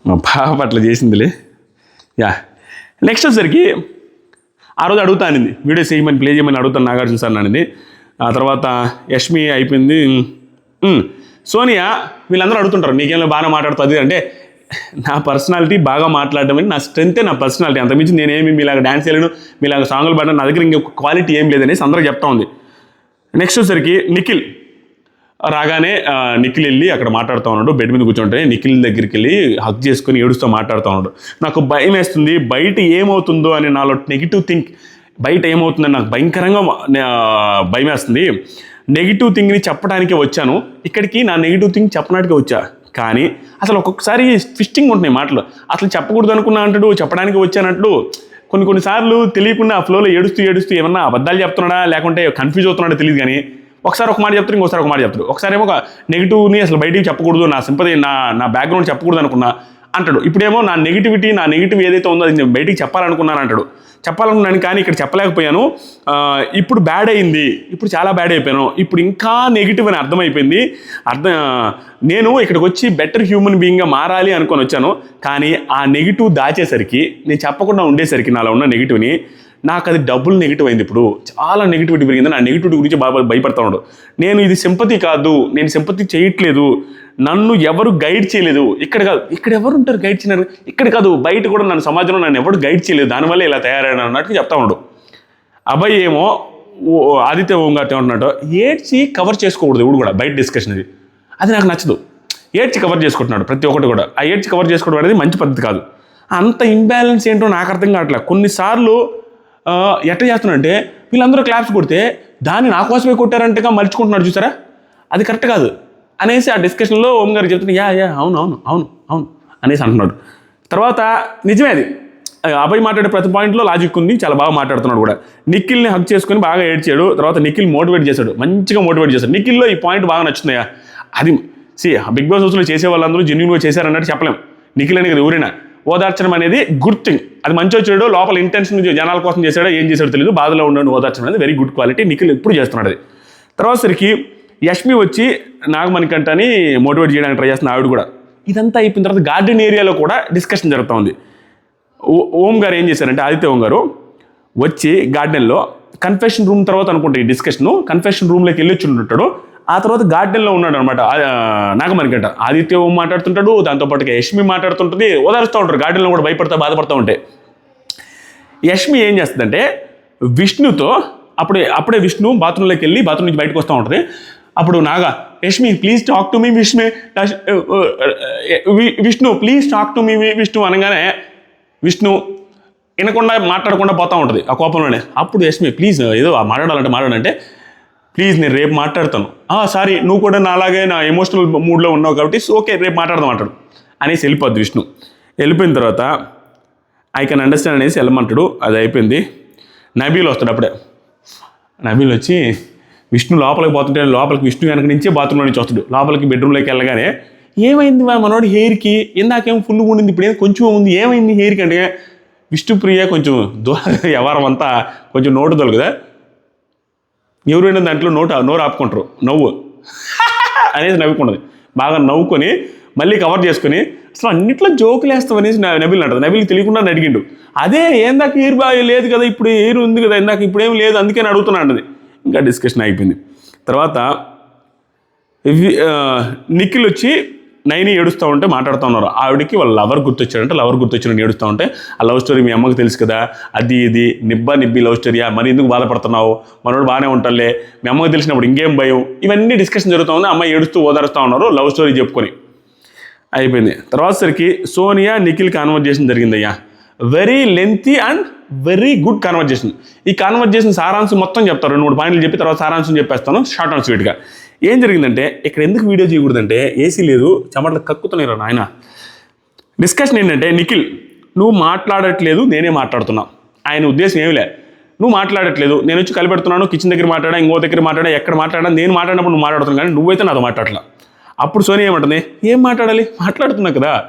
మా పాప అట్లా చేసిందిలే. యా. నెక్స్ట్ వచ్చేసరికి ఆ రోజు అడుగుతా అనింది. వీడియో చేయమని ప్లే చేయమని అడుగుతాను నాగార్జున సార్ అనింది. ఆ తర్వాత యష్మి అయిపోయింది. సోనియా వీళ్ళందరూ అడుగుతుంటారు. నీకేమో బాగా మాట్లాడుతుంది అంటే నా పర్సనాలిటీ బాగా మాట్లాడడం అని నా స్ట్రెంతే నా పర్సనాలిటీ అంతమించి నేనేమి మీలాగా డ్యాన్స్ చేయలేను మీలాగా సాంగులు పాడను నా దగ్గర ఇంకొక క్వాలిటీ ఏం లేదనేసి అందరూ చెప్తా ఉంది. నెక్స్ట్ వచ్చేసరికి నిఖిల్. రాగానే నిఖిల్ వెళ్ళి అక్కడ మాట్లాడుతూ ఉన్నాడు. బెడ్ మీద కూర్చుంటే నిఖిల్ దగ్గరికి వెళ్ళి హక్ చేసుకుని ఏడుస్తూ మాట్లాడుతూ ఉన్నాడు. నాకు భయం వేస్తుంది బయట ఏమవుతుందో అని నాలో నెగిటివ్ థింక్ బయట ఏమవుతుందని నాకు భయంకరంగా భయం వేస్తుంది. నెగిటివ్ థింగ్ని చెప్పడానికే వచ్చాను. ఇక్కడికి నా నెగిటివ్ థింగ్ చెప్పడానికి వచ్చా? కానీ అసలు ఒక్కొక్కసారి ట్విస్టింగ్ ఉంటున్నాయి మాటలు. అసలు చెప్పకూడదు అనుకున్నా అంటాడు చెప్పడానికి వచ్చానట్లు కొన్ని కొన్నిసార్లు తెలియకుండా ఆ ఫ్లోలో ఏడుస్తూ ఏడుస్తూ ఏమన్నా అబద్ధాలు చెప్తున్నాడా లేకుంటే కన్ఫ్యూజ్ అవుతున్నాడా తెలియదు కానీ ఒకసారి ఒక మాట చెప్తారు ఇంకోసారి ఒక మాట చెప్తారు ఒకసారి ఏమో ఒక నెగిటివ్ని అసలు బయటికి చెప్పకూడదు నా సింపతి నా నా బ్యాక్గ్రౌండ్ చెప్పకూడదు అనుకున్నా అంటాడు. ఇప్పుడేమో నా నెగిటివిటీ నా నెగిటివ్ ఏదైతే ఉందో అది నేను బయటికి చెప్పాలనుకున్నాను అంటాడు చెప్పాలనుకున్నాను కానీ ఇక్కడ చెప్పలేకపోయాను. ఇప్పుడు బ్యాడ్ అయింది. ఇప్పుడు చాలా బ్యాడ్ అయిపోయాను. ఇప్పుడు ఇంకా నెగిటివ్ అని అర్థమైపోయింది. అర్థం నేను ఇక్కడికి వచ్చి బెటర్ హ్యూమన్ బీయింగ్గా మారాలి అనుకొని వచ్చాను. కానీ ఆ నెగిటివ్ దాచేసరికి నేను చెప్పకుండా ఉండేసరికి నాలో ఉన్న నెగిటివ్ని నాకు అది డబ్బులు నెగిటివ్ అయింది ఇప్పుడు. చాలా నెగిటివిటీ పెరిగింది. నా నెగిటివిటీ గురించి బాగా భయపడతా ఉన్నాడు. నేను ఇది సింపతి కాదు. నేను సింపతి చేయట్లేదు. నన్ను ఎవరు గైడ్ చేయలేదు. ఇక్కడ కాదు ఇక్కడ ఎవరు ఉంటారు గైడ్ చేయరు ఇక్కడ కాదు బయట కూడా నన్ను సమాజంలో నన్ను ఎవరు గైడ్ చేయలేదు. దానివల్ల ఇలా తయారైన అన్నట్టు చెప్తా ఉండు. అబ్బాయి ఏమో ఓ ఆదిత్య ఓంగారు ఉన్నట్టు ఏడ్చి కవర్ చేసుకోకూడదు ఇప్పుడు కూడా బయట డిస్కషన్ అది అది నాకు నచ్చదు. ఏడ్చి కవర్ చేసుకుంటున్నాడు ప్రతి ఒక్కటి కూడా. ఆ ఏడ్చి కవర్ చేసుకోవడం అనేది మంచి పద్ధతి కాదు. అంత ఇంబ్యాలెన్స్ ఏంటో నాకు అర్థం కావట్లేదు కొన్నిసార్లు ఎట్ట ఎట్లా చేస్తున్నాడంటే వీళ్ళందరూ క్లాప్స్ కొడితే దాన్ని నా కోసమే కొట్టారంటగా మలుచుకుంటున్నాడు చూసారా? అది కరెక్ట్ కాదు. అనేసి ఆ డిస్కషన్లో ఓం గారు చెప్తున్నారు యా యా అవును అవును అవును అవును అనేసి అంటున్నాడు. తర్వాత నిజమే అది. అబ్బాయి మాట్లాడే ప్రతి పాయింట్లో లాజిక్ ఉంది చాలా బాగా మాట్లాడుతున్నాడు కూడా. నిఖిల్ని హక్ చేసుకుని బాగా ఏడ్చాడు తర్వాత నిఖిల్ మోటివేట్ చేశాడు మంచిగా మోటివేట్ చేశాడు. నిఖిల్లో ఈ పాయింట్ బాగా నచ్చుతున్నాయా? అది సి బిగ్ బాస్ హౌస్లో చేసే వాళ్ళందరూ జెన్యున్గా చేశారన్నట్టు చెప్పలేం. నిఖిల్ అనేది ఎవరైనా ఓదార్చడం అనేది గుడ్ థింగ్ అది మంచి వచ్చాడు లోపల ఇంటెన్షన్ జనాల కోసం చేశాడో ఏం చేశాడో తెలియదు బాధలో ఉండడం ఓదార్చడం అనేది వెరీ గుడ్ క్వాలిటీ నిఖిల్ ఎప్పుడు చేస్తున్నాడు అది. తర్వాత సరికి యష్మి వచ్చి నాగమణికంట అని మోటివేట్ చేయడానికి ట్రై చేస్తున్న ఆవిడ కూడా. ఇదంతా అయిపోయిన తర్వాత గార్డెన్ ఏరియాలో కూడా డిస్కషన్ జరుగుతూ ఉంది. ఓ- ఓం గారు ఏం చేశారంటే ఆదిత్య ఓం గారు వచ్చి గార్డెన్లో కన్ఫెషన్ రూమ్ తర్వాత అనుకుంటే ఈ డిస్కషన్ కన్ఫెషన్ రూమ్లోకి వెళ్ళి వచ్చి ఉంటాడు ఆ తర్వాత గార్డెన్లో ఉన్నాడు అనమాట నాగమణికంట ఆదిత్య ఓం మాట్లాడుతుంటాడు దాంతోపాటుగా యష్మి మాట్లాడుతుంటుంది ఓదారుస్తూ ఉంటారు. గార్డెన్లో కూడా భయపడతా బాధపడుతూ ఉంటే. యష్మి ఏం చేస్తుందంటే విష్ణుతో అప్పుడే అప్పుడే విష్ణు బాత్రూంలోకి వెళ్ళి బాత్రూమ్ నుంచి బయటకు వస్తూ ఉంటుంది. అప్పుడు Naga Yashmi please talk to me Vishnu we- Vishnu please talk to me Vishnu అనగానే విష్ణు వినకుండా మాట్లాడకుండా పోతూ ఉంటుంది ఆ కోపంలోనే. అప్పుడు యష్మి ప్లీజ్ ఏదో మాట్లాడాలంటే మాట్లాడంటే ప్లీజ్ నేను రేపు మాట్లాడతాను. సారీ నువ్వు కూడా నా అలాగే నా ఎమోషనల్ మూడ్లో ఉన్నావు కాబట్టి ఓకే రేపు మాట్లాడదాం అంటాడు అనేసి వెళ్ళిపోద్ది విష్ణు. వెళ్ళిపోయిన తర్వాత ఐ కెన్ అండర్స్టాండ్ అనేసి వెళ్ళమంటాడు. అది అయిపోయింది. నబీలు వస్తాడు అప్పుడే. నబీలు వచ్చి విష్ణు లోపలికి పోతుంటే లోపలికి విష్ణు వెనక నుంచే బాత్రూంలో నుంచి వస్తాడు లోపలికి బెడ్రూమ్లోకి వెళ్ళగానే ఏమైంది మా మనోడు హెయిర్కి? ఇందాకేం ఫుల్ ఉండింది ఇప్పుడు ఏం కొంచెం ఉంది ఏమైంది హెయిర్కి? అంటే విష్ణుప్రియ కొంచెం దో వ్యవహారం అంతా కొంచెం నోటు తొలగదా ఎవరైనా దాంట్లో నోటు నోరు ఆపుకుంటారు. నవ్వు. అనేది నవ్వుకుంటుంది. బాగా నవ్వుకొని మళ్ళీ కవర్ చేసుకొని అసలు అన్నిట్లో జోకులు వేస్తాం అనేసి నా- నబిల్ అంటది నబిల్ తెలియకుండా అడిగిండు. అదే ఏందాక హెయిర్ బాగా లేదు కదా ఇప్పుడు హెయిర్ ఉంది కదా ఇందాక ఇప్పుడు ఏం లేదు అందుకని అడుగుతున్నా అంటది. ఇంకా డిస్కషన్ అయిపోయింది. తర్వాత నిఖిల్ వచ్చి నైని ఏడుస్తూ ఉంటే మాట్లాడుతూ ఉన్నారు. ఆవిడకి వాళ్ళ లవర్ గుర్తొచ్చాడంటే. లవర్ గుర్తొచ్చాడని ఏడుస్తూ ఉంటే ఆ లవ్ స్టోరీ మీ అమ్మకి తెలుసు కదా. అది ఇది నిబ్బా నిబ్బి లవ్ స్టోరీయా మరి ఎందుకు బాధపడుతున్నావు? మనోడు బాగానే ఉంటాలే మీ అమ్మకి తెలిసినప్పుడు ఇంకేం భయం? ఇవన్నీ డిస్కషన్ జరుగుతూ ఉంది. అమ్మాయి ఏడుస్తూ ఓదారుస్తూ ఉన్నారు లవ్ స్టోరీ చెప్పుకొని. అయిపోయింది. తర్వాత సరికి Sonia Nikhil conversation జరిగిందయ్యా. Very lengthy and very good conversation ఈ కన్వర్జేషన్ సారాంశం మొత్తం చెప్తారు. రెండు మూడు పాయింట్లు చెప్పి తర్వాత సారాంశం చెప్పేస్తాను. షార్ట్ అండ్ స్వీట్గా ఏం జరిగిందంటే ఇక్కడ ఎందుకు వీడియో చేయకూడదంటే ఏసీ లేదు చెమటలు కక్కుతున్నాయి నాయన. డిస్కషన్ ఏంటంటే నిఖిల్ నువ్వు మాట్లాడట్లేదు నేనే మాట్లాడుతున్నా. ఆయన ఉద్దేశం ఏమి లే. నువ్వు మాట్లాడట్లేదు నేను వచ్చి కలిపెడుతున్నాను కిచెన్ దగ్గర మాట్లాడా ఇంకో దగ్గర మాట్లాడా ఎక్కడ మాట్లాడా నేను మాట్లాడినప్పుడు నువ్వు మాట్లాడుతున్నాను కానీ నువ్వైతే నాతో మాట్లాడలా అప్పుడు సోనియా ఏమంటుంది? ఏం మాట్లాడాలి? మాట్లాడుతున్నా కదా.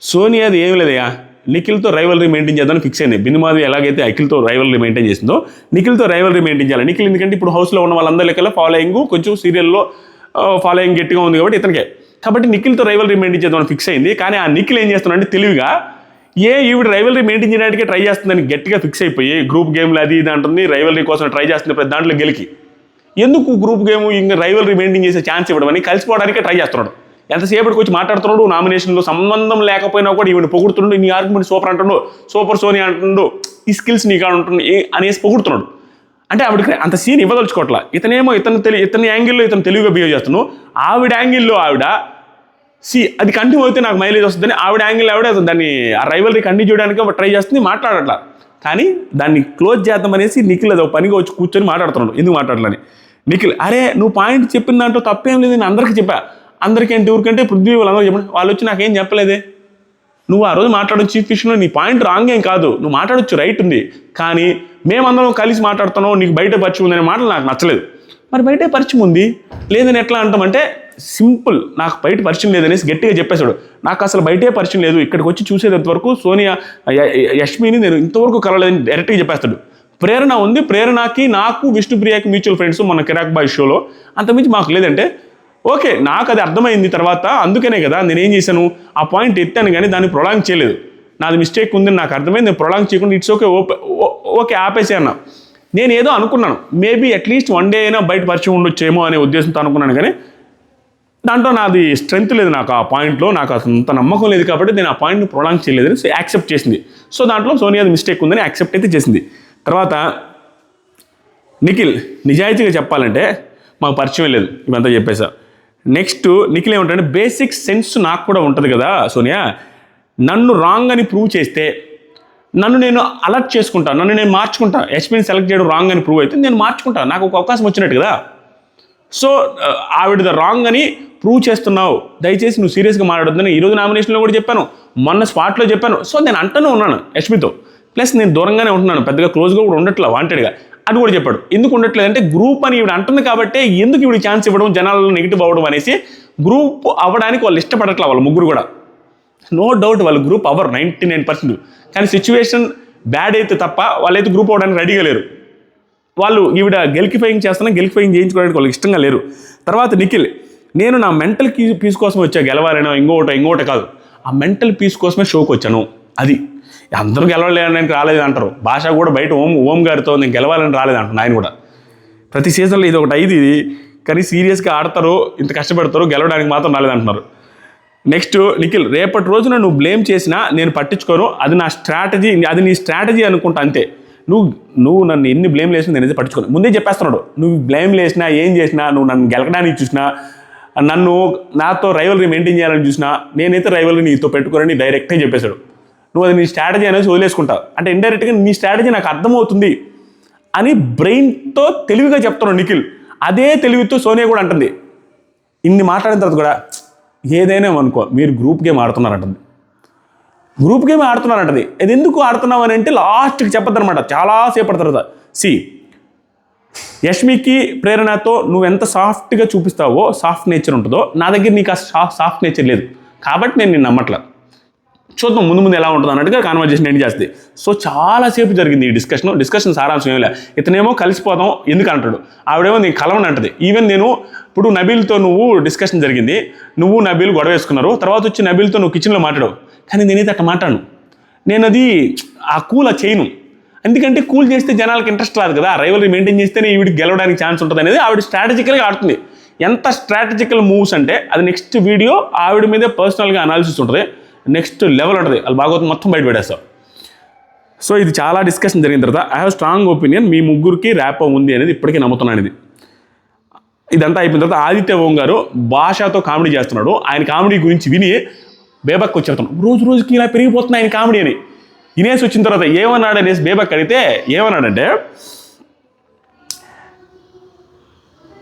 సోనియాది ఏం లేదయ్యా. నిఖిల్తో రైవల్రీ మెయింటైన్ చేద్దామని ఫిక్స్ అయింది. బిన్మాధవి ఎలాగైతే అఖిల్తో రైవల్రీ మెయింటైన్ చేసిందో నిఖిల్తో రైవల్రీ మెయింటైన్ చేయాలి. నిఖిల్ ఎందుకంటే ఇప్పుడు హౌస్లో ఉన్న వాళ్ళందరి లెక్కల ఫాలోయింగ్ కొంచెం సీరియల్లో ఫాలోయింగ్ గట్టిగా ఉంది కాబట్టి ఇతనికే. కాబట్టి నిఖిల్తో రైవల్రీ మెయింటైన్ చేద్దామని ఫిక్స్ అయింది. కానీ ఆ నిఖిల్ ఏం చేస్తున్నాడంటే తెలివిగా ఏ ఈవిడ రైవల్రీ మెయింటైన్ చేయడానికి ట్రై చేస్తుందని గట్టిగా ఫిక్స్ అయిపోయి గ్రూప్ గేమ్లు అది ఇది అంటుంది రైవల్రీ కోసం ట్రై చేస్తుంది ప్రతి దాంట్లో గెలికి. ఎందుకు గ్రూప్ గేమ్ ఇంకా రైవల్రీ మెయింటైన్ చేసే ఛాన్స్ ఇవ్వడం అని కలిసిపోవడానికి ట్రై చేస్తున్నాడు. ఎంతసేపటికి వచ్చి మాట్లాడుతున్నాడు? నామినేషన్లో సంబంధం లేకపోయినా కూడా ఈవిడ పొగుడుతున్నాడు నీ ఆర్గ్యుమెంట్ సూపర్ అంటుండు సూపర్ సోని అంటుండు ఈ స్కిల్స్ నీ ఉంటుంది ఏ- అనేసి పొగుడుతున్నాడు. అంటే ఆవిడకి అంత సీన్ ఇవ్వదలుచుకోవట్లా. ఇతనేమో ఇతను తెలి ఇతని యాంగిల్లో ఇతను తెలివిగా బిహేవ్ చేస్తున్నాడు. ఆవిడ యాంగిల్లో ఆవిడ సి అది కంటిన్యూ అయితే నాకు మైలేజ్ వస్తుందని ఆవిడ యాంగిల్ ఆవిడ దాన్ని ఆ రైవల్రీ కంటిన్యూ చేయడానికి ట్రై చేస్తుంది మాట్లాడట్లా. కానీ దాన్ని క్లోజ్ చేద్దామనేసి నిఖిల్ అది ఒక పనిగా వచ్చి కూర్చొని మాట్లాడుతున్నాడు. ఎందుకు మాట్లాడాలని నిఖిల్ అరే నువ్వు పాయింట్ చెప్పిన దాంట్లో తప్పేం లేదు నేను అందరికీ చెప్పా. అందరికీ ఏంటి ఊరికంటే పృథ్వీ వాళ్ళందరూ చెప్పండి. వాళ్ళు వచ్చి నాకేం చెప్పలేదే? నువ్వు ఆ రోజు మాట్లాడు చీఫ్ విషయంలో నీ పాయింట్ రాంగ్ ఏం కాదు. నువ్వు మాట్లాడొచ్చు రైట్ ఉంది. కానీ మేమందరం కలిసి మాట్లాడుతున్నావు నీకు బయట పరిచయం ఉందనే మాటలు నాకు నచ్చలేదు. మరి బయటే పరిచయం ఉంది? లేదని ఎట్లా అంటామంటే సింపుల్ నాకు బయట పరిచయం లేదనేసి గట్టిగా చెప్పేశాడు. నాకు అసలు బయటే పరిచయం లేదు. ఇక్కడికి వచ్చి చూసేంత వరకు సోనియా యష్మిని నేను ఇంతవరకు కలలేదని డైరెక్ట్గా చెప్పేస్తాడు. ప్రేరణ ఉంది. ప్రేరణకి నాకు విష్ణుప్రియకి మ్యూచువల్ ఫ్రెండ్స్ మన కిరాక్ బాయ్ షోలో అంతమించి మాకు లేదంటే ఓకే నాకు అది అర్థమైంది తర్వాత అందుకనే కదా నేనేం చేశాను? ఆ పాయింట్ ఎత్తాను కానీ దాన్ని ప్రొలాంగ్ చేయలేదు. నాది మిస్టేక్ ఉందని నాకు అర్థమైంది నేను ప్రొలాంగ్ చేయకుండా ఇట్స్ ఓకే ఓకే ఓకే ఆపేసే నేను ఏదో అనుకున్నాను మేబీ అట్లీస్ట్ వన్ డే అయినా బయట పరిచయం ఉండొచ్చేమో అనే ఉద్దేశంతో అనుకున్నాను కానీ దాంట్లో నాది స్ట్రెంత్ లేదు నాకు ఆ పాయింట్లో నాకు అసలు అంత నమ్మకం లేదు కాబట్టి నేను ఆ పాయింట్ని ప్రొలాంగ్ చేయలేదని యాక్సెప్ట్ చేసింది. సో దాంట్లో సోనియాది మిస్టేక్ ఉందని యాక్సెప్ట్ అయితే చేసింది. తర్వాత నిఖిల్ నిజాయితీగా చెప్పాలంటే మాకు పరిచయం లేదు ఇవంతా చెప్పేసా. నెక్స్ట్ నిఖిల్ ఏమంటాడంటే బేసిక్ సెన్స్ నాకు కూడా ఉంటుంది కదా సోనియా. నన్ను రాంగ్ అని ప్రూవ్ చేస్తే నన్ను నేను అలర్ట్ చేసుకుంటా నన్ను నేను మార్చుకుంటా. ఎస్పీని సెలెక్ట్ చేయడం రాంగ్ అని ప్రూవ్ అయితే నేను మార్చుకుంటాను నాకు ఒక అవకాశం వచ్చినట్టు కదా. సో ఆవిడ ద రాంగ్ అని ప్రూవ్ చేస్తున్నావు. దయచేసి నువ్వు సీరియస్గా మాట్లాడొద్దని ఈరోజు నామినేషన్లో కూడా చెప్పాను. మొన్న స్పాట్లో చెప్పాను. సో నేను అంటూనే ఉన్నాను యష్మితో ప్లస్ నేను దూరంగానే ఉంటున్నాను. పెద్దగా క్లోజ్గా కూడా ఉండట్లేదు వాంటెడ్గా అది కూడా చెప్పాడు. ఎందుకు ఉండట్లేదు అంటే గ్రూప్ అని ఈవిడ అంటుంది కాబట్టి ఎందుకు ఈవిడ ఛాన్స్ ఇవ్వడం జనాలలో నెగిటివ్ అవ్వడం అనేసి గ్రూప్ అవ్వడానికి వాళ్ళు ఇష్టపడట్లే వాళ్ళ ముగ్గురు కూడా. నో డౌట్ వాళ్ళు group our ninety nine percent కానీ సిచ్యువేషన్ బ్యాడ్ అయితే తప్ప వాళ్ళైతే గ్రూప్ అవ్వడానికి రెడీగా లేరు. వాళ్ళు ఈవిడ గెలికిఫైయింగ్ చేస్తున్నా గెలికిఫైయింగ్ చేయించుకోవడానికి వాళ్ళకి ఇష్టంగా లేరు. తర్వాత నిఖిల్ నేను నా మెంటల్ పీస్ కోసం వచ్చా గెలవాలనో ఇంకోటో ఇంకోట కాదు. ఆ మెంటల్ పీస్ కోసమే షోకి వచ్చాను. అది. అందరూ గెలవలేదని రాలేదు అంటారు. భాష కూడా బయట ఓం ఓం గారితో నేను గెలవాలని రాలేదు అంటున్నాను ఆయన కూడా. ప్రతి సీజన్లో ఇది ఒకటి ఐదు ఇది కానీ సీరియస్గా ఆడతారు ఇంత కష్టపడతారు గెలవడానికి మాత్రం రాలేదంటున్నారు నెక్స్ట్ నిఖిల్ రేపటి రోజున నువ్వు బ్లేమ్ చేసినా నేను పట్టించుకోను. అది నా స్ట్రాటజీ అది నీ స్ట్రాటజీ అనుకుంటా అంతే. నువ్వు నువ్వు నన్ను ఎన్ని బ్లేమ్ లేసినా నేనైతే పట్టించుకోను. ముందే చెప్పేస్తున్నాడు నువ్వు బ్లేమ్ లేసినా ఏం చేసినా నువ్వు నన్ను గెలకడానికి చూసినా నన్ను నాతో రైవల్రీ మెయింటైన్ చేయాలని చూసినా నేనైతే రైవల్రీ నీతో పెట్టుకోరని డైరెక్ట్గా చెప్పేశాడు. నువ్వు అది నీ స్ట్రాటజీ అనేసి వదిలేసుకుంటావు. అంటే ఇండైరెక్ట్గా నీ స్ట్రాటజీ నాకు అర్థమవుతుంది అని బ్రెయిన్తో తెలివిగా చెప్తున్నావు నిఖిల్. అదే తెలివితో సోనియా కూడా అంటుంది. ఇన్ని మాట్లాడిన తర్వాత కూడా ఏదైనా అనుకో మీరు గ్రూప్ గేమ్ ఆడుతున్నారంటుంది. గ్రూప్ గేమ్ ఆడుతున్నారంటది. ఇది ఎందుకు ఆడుతున్నావు అని అంటే లాస్ట్కి చెప్పద్దు అనమాట చాలాసేపటి తర్వాత. సి యష్మికి ప్రేరణతో నువ్వు ఎంత సాఫ్ట్గా చూపిస్తావో సాఫ్ట్ నేచర్ ఉంటుందో నా దగ్గర నీకు ఆ సాఫ్ట్ నేచర్ లేదు. కాబట్టి నేను నిన్ను నమ్మట్లేదు చూద్దాం ముందు ముందు ఎలా ఉంటుంది అన్నట్టుగా కాన్వర్జేషన్ ఎండ్ చేస్తుంది. సో చాలాసేపు జరిగింది ఈ డిస్కషన్ డిస్కషన్ సారాంశం ఏం లే. ఇతనేమో కలిసిపోదాం ఎందుకు అంటాడు. ఆవిడేమో నేను కలవని అంటది. ఈవెన్ నేను ఇప్పుడు నబీల్తో నువ్వు డిస్కషన్ జరిగింది. నువ్వు నబీల్ గొడవ వేసుకున్నారు. తర్వాత వచ్చి నబీల్తో నువ్వు కిచెన్లో మాట్లాడవు. కానీ నేనైతే అట్ట మాట్లాడను. నేను అది ఆ కూల్ ఆ చేయను. ఎందుకంటే కూల్ చేస్తే జనాలకు ఇంట్రెస్ట్ రాదు కదా. రైవల్ని మెయింటైన్ చేస్తేనే ఈవిడికి గెలవడానికి ఛాన్స్ ఉంటుంది అనేది ఆవిడ స్ట్రాటజికల్గా ఆడుతుంది. ఎంత స్ట్రాటజికల్ మూవ్స్ అంటే అది నెక్స్ట్ వీడియో ఆవిడ మీదే పర్సనల్గా అనాలిసిస్ ఉంటుంది. నెక్స్ట్ లెవెల్ ఉంటుంది. వాళ్ళు భాగవతం మొత్తం బయట పెట్టేస్తావు సో ఇది చాలా డిస్కషన్ జరిగిన తర్వాత ఐ హ్యావ్ స్ట్రాంగ్ ఒపీనియన్ మీ ముగ్గురికి ర్యాప్ ఉంది అనేది ఇప్పటికీ నమ్ముతున్నాను ఇది ఇదంతా అయిపోయిన తర్వాత ఆదిత్య ఓం గారు భాషతో కామెడీ చేస్తున్నాడు. ఆయన కామెడీ గురించి విని బేబక్ వచ్చేస్తాను రోజు రోజుకి ఇలా పెరిగిపోతుంది ఆయన కామెడీ అని. వినేసి వచ్చిన తర్వాత ఏమన్నాడు అనేసి బేబక్ అడిగితే ఏమన్నాడంటే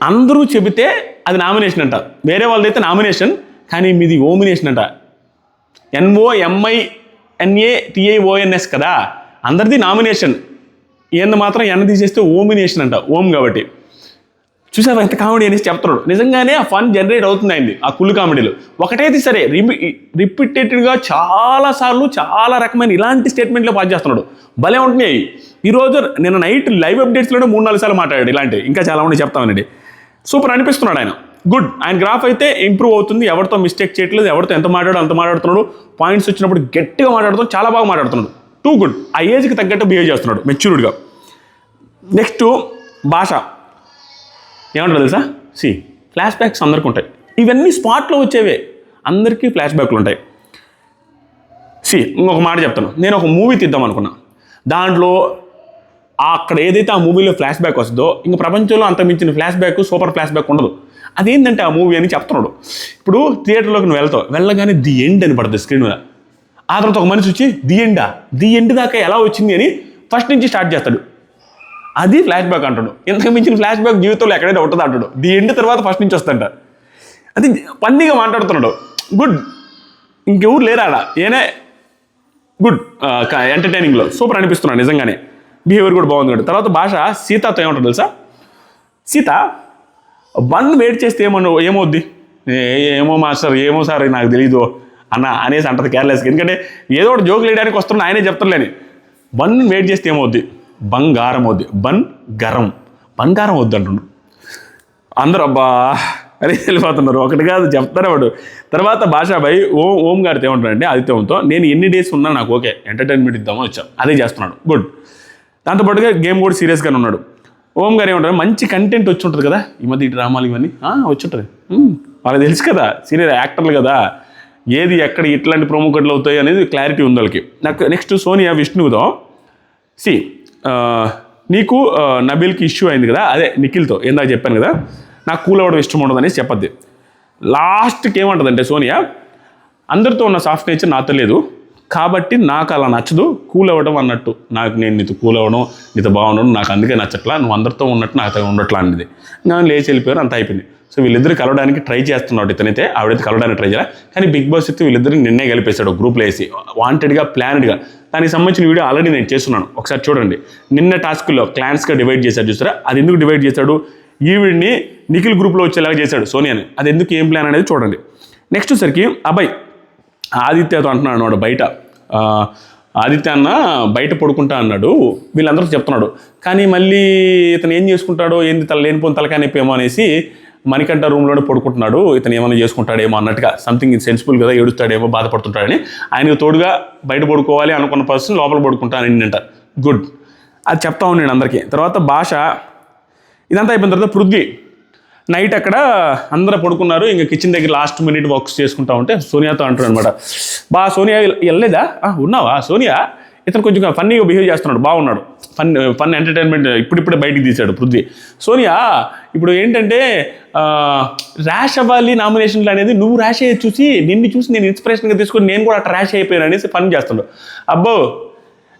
అందరూ చెబితే అది నామినేషన్ అంట. వేరే వాళ్ళదైతే నామినేషన్ కానీ మీది ఓమినేషన్ అంట. ఎన్ఓ ఎంఐ ఎన్ఏ టిఐఓఎన్ఎస్ కదా? అందరిది నామినేషన్. ఏంది మాత్రం ఎన్న తీసేస్తే ఓమినేషన్ అంట ఓం కాబట్టి. చూసావా ఎంత కామెడీ అనేసి చెప్తున్నాడు. నిజంగానే ఆ ఫన్ జనరేట్ అవుతుంది అయింది ఆ కుళ్ళు కామెడీలు. ఒకటైతే సరే రిపీటెడ్గా చాలా సార్లు చాలా రకమైన ఇలాంటి స్టేట్మెంట్లో పాస్ చేస్తున్నాడు. భలే ఉంటున్నాయి. ఈరోజు నిన్న నైట్ లైవ్ అప్డేట్స్లోనే మూడు నాలుగు సార్లు మాట్లాడాడు ఇలాంటి. ఇంకా చాలా మంది చెప్తామనండి. సూపర్ అనిపిస్తున్నాడు ఆయన. గుడ్ ఆయన గ్రాఫ్ అయితే ఇంప్రూవ్ అవుతుంది. ఎవరితో మిస్టేక్ చేయట్లేదు ఎవరితో ఎంత మాట్లాడో అంత మాట్లాడుతున్నాడు. పాయింట్స్ వచ్చినప్పుడు గట్టిగా మాట్లాడుతున్నాడు చాలా బాగా మాట్లాడుతున్నాడు. టూ గుడ్ ఆ ఏజ్కి తగ్గట్టు బిహేవ్ చేస్తున్నాడు మెచ్యూర్డ్గా నెక్స్ట్ భాష. ఏమంటారు తెలుసా? సి ఫ్లాష్ బ్యాక్స్ అందరికీ ఉంటాయి. ఇవన్నీ స్పాట్లో వచ్చేవే. అందరికీ ఫ్లాష్ బ్యాక్లు ఉంటాయి. సి ఇంకొక మాట చెప్తాను. నేను ఒక మూవీ తీద్దాం అనుకున్నా. దాంట్లో అక్కడ ఏదైతే ఆ మూవీలో ఫ్లాష్ బ్యాక్ వస్తుందో ఇంక ప్రపంచంలో అంత మించిన flashback super flashback ఉండదు. అదేంటంటే ఆ మూవీ అని చెప్తున్నాడు. ఇప్పుడు థియేటర్లోకి నువ్వు వెళ్తావు. వెళ్ళగానే ది ఎండ్ అని పడుతుంది స్క్రీన్ మీద. ఆ తర్వాత ఒక మనిషి వచ్చి ది ఎండా ది ఎండ్ దాకా ఎలా వచ్చింది? అని ఫస్ట్ నుంచి స్టార్ట్ చేస్తాడు. అది ఫ్లాష్ బ్యాక్ అంటాడు. ఇంతకు మించిన ఫ్లాష్ బ్యాక్ జీవితంలో ఎక్కడైతే ఉంటుంది అంటాడు. ది ఎండ్ తర్వాత ఫస్ట్ నుంచి వస్తుంట అది పన్నీగా మాట్లాడుతున్నాడు. గుడ్ ఇంకెవరు లేరాడా? ఏనే? గుడ్ ఎంటర్టైనింగ్లో సూపర్ అనిపిస్తున్నాడు నిజంగానే. బిహేవియర్ కూడా బాగుంది తర్వాత భాష సీతతో ఏమంటాడు తెలుసా? సీత వన్ వెయిట్ చేస్తే ఏమన్నా ఏమవుద్ది? ఏమో మాస్టర్ ఏమో సార్ నాకు తెలీదు అన్న అనేసి అంటది కేర్లెస్గా ఎందుకంటే ఏదో ఒకటి జోకులు వేయడానికి వస్తున్నా ఆయనే చెప్తారులేని బన్ వెయిట్ చేస్తే ఏమవుద్ది? బంగారం అవుద్ది. బన్ గరం. బంగారం వద్దు అంటుండు. అందరూ అబ్బా అని వెళ్ళిపోతున్నారు. ఒకటి కాదు చెప్తారు వాడు. తర్వాత భాషాభాయ్ ఓం ఓం గారితో ఏమంటాడంటే ఆదిత్యంతో నేను ఎన్ని డేస్ ఉన్నా నాకు ఓకే ఎంటర్టైన్మెంట్ ఇద్దామో వచ్చాం. అదే చేస్తున్నాడు. గుడ్. దాంతోపాటుగా గేమ్ కూడా సీరియస్గానే ఉన్నాడు. ఓం గారు ఏమంటారు? మంచి కంటెంట్ వచ్చి ఉంటుంది కదా? ఈ మధ్య ఈ డ్రామాలు ఇవన్నీ. ఆ, వాళ్ళకి తెలుసు కదా సీనియర్ యాక్టర్లు కదా ఏది ఎక్కడ ఇట్లాంటి ప్రోమో కోడ్లు అవుతాయి అనేది క్లారిటీ ఉంది వాళ్ళకి. నాకు నెక్స్ట్ సోనియా విష్ణుతో సి నీకు నబీల్కి ఇష్యూ అయింది కదా? అదే నిఖిల్తో. ఇందాక చెప్పాను కదా? నాకు కూల్ అవ్వడం ఇష్టం ఉండదు అనేసి చెప్పద్ది. లాస్ట్కి ఏమంటుందంటే సోనియా అందరితో ఉన్న సాఫ్ట్ నేచర్ నాతో లేదు. కాబట్టి నాకు అలా నచ్చదు కూల్ అవ్వడం అన్నట్టు. నాకు నేను నీతో కూల్ అవ్వడం నీతో బాగుండడం నాకు అందుకే నచ్చట్లా నువ్వు అందరితో ఉన్నట్టు నాకు ఉండట్లా అనేది నేను లేచి వెళ్ళిపోయారు అంత అయిపోయింది. సో వీళ్ళిద్దరు కలవడానికి ట్రై చేస్తున్నాడు ఇతనైతే ఆవిడైతే కలవడానికి ట్రై చేయాలి. కానీ బిగ్ బాస్ అయితే వీళ్ళిద్దరిని నిన్నే గెలిపేశాడు గ్రూప్లో వేసి వాంటెడ్గా ప్లానెడ్గా దానికి సంబంధించిన వీడియో ఆల్రెడీ నేను చేస్తున్నాను. ఒకసారి చూడండి. నిన్న టాస్క్లో క్లాన్స్గా డివైడ్ చేశాడు చూసారా? అది ఎందుకు డివైడ్ చేశాడు? ఈవిడిని నిఖిల్ గ్రూప్లో వచ్చేలాగా చేశాడు సోనియాని. అది ఎందుకు ఏం ప్లాన్ అనేది చూడండి. నెక్స్ట్ సరికి అబ్బాయి ఆదిత్యతో అంటున్నాడు అనమాట బయట. ఆదిత్య అన్న బయట పడుకుంటా అన్నాడు. వీళ్ళందరూ చెప్తున్నాడు. కానీ మళ్ళీ ఇతను ఏం చేసుకుంటాడో ఏంది తల లేనిపోని తలకాయ నొప్పేమో అనేసి మణికంఠ రూమ్లోనే పడుకుంటున్నాడు. ఇతను ఏమైనా చేసుకుంటాడేమో అన్నట్టుగా సంథింగ్ సెన్సిబుల్ కదా ఏడుస్తాడేమో బాధపడుతుంటాడని. ఆయనకు తోడుగా బయట పడుకోవాలి అనుకున్న పర్సన్ లోపల పడుకుంటానని అంట గుడ్ అది చెప్తా ఉన్నాడు అందరికీ. తర్వాత భాష ఇదంతా అయిపోయిన తర్వాత పృథ్వీ. నైట్ అక్కడ అందరూ పడుకున్నారు. ఇంకా కిచెన్ దగ్గర లాస్ట్ మినిట్ వర్క్స్ చేసుకుంటా ఉంటే సోనియాతో అంటాడు అనమాట. బా సోనియా వెళ్ళలేదా ఉన్నావా? సోనియా? ఇతను కొంచెం ఫన్నీగా బిహేవ్ చేస్తున్నాడు. బాగున్నాడు. ఫన్ ఫన్ ఎంటర్టైన్మెంట్ ఇప్పుడిప్పుడే బయటికి తీశాడు పృథ్వీ. సోనియా ఇప్పుడు ఏంటంటే ర్యాష్ అవ్వాలి నామినేషన్లు అనేది నువ్వు ర్యాష్ అయ్యి చూసి నిన్ను చూసి నేను ఇన్స్పిరేషన్గా తీసుకొని నేను కూడా అట్లా ర్యాష్ అయిపోయాను అనేసి ఫన్ చేస్తున్నాడు అబ్బో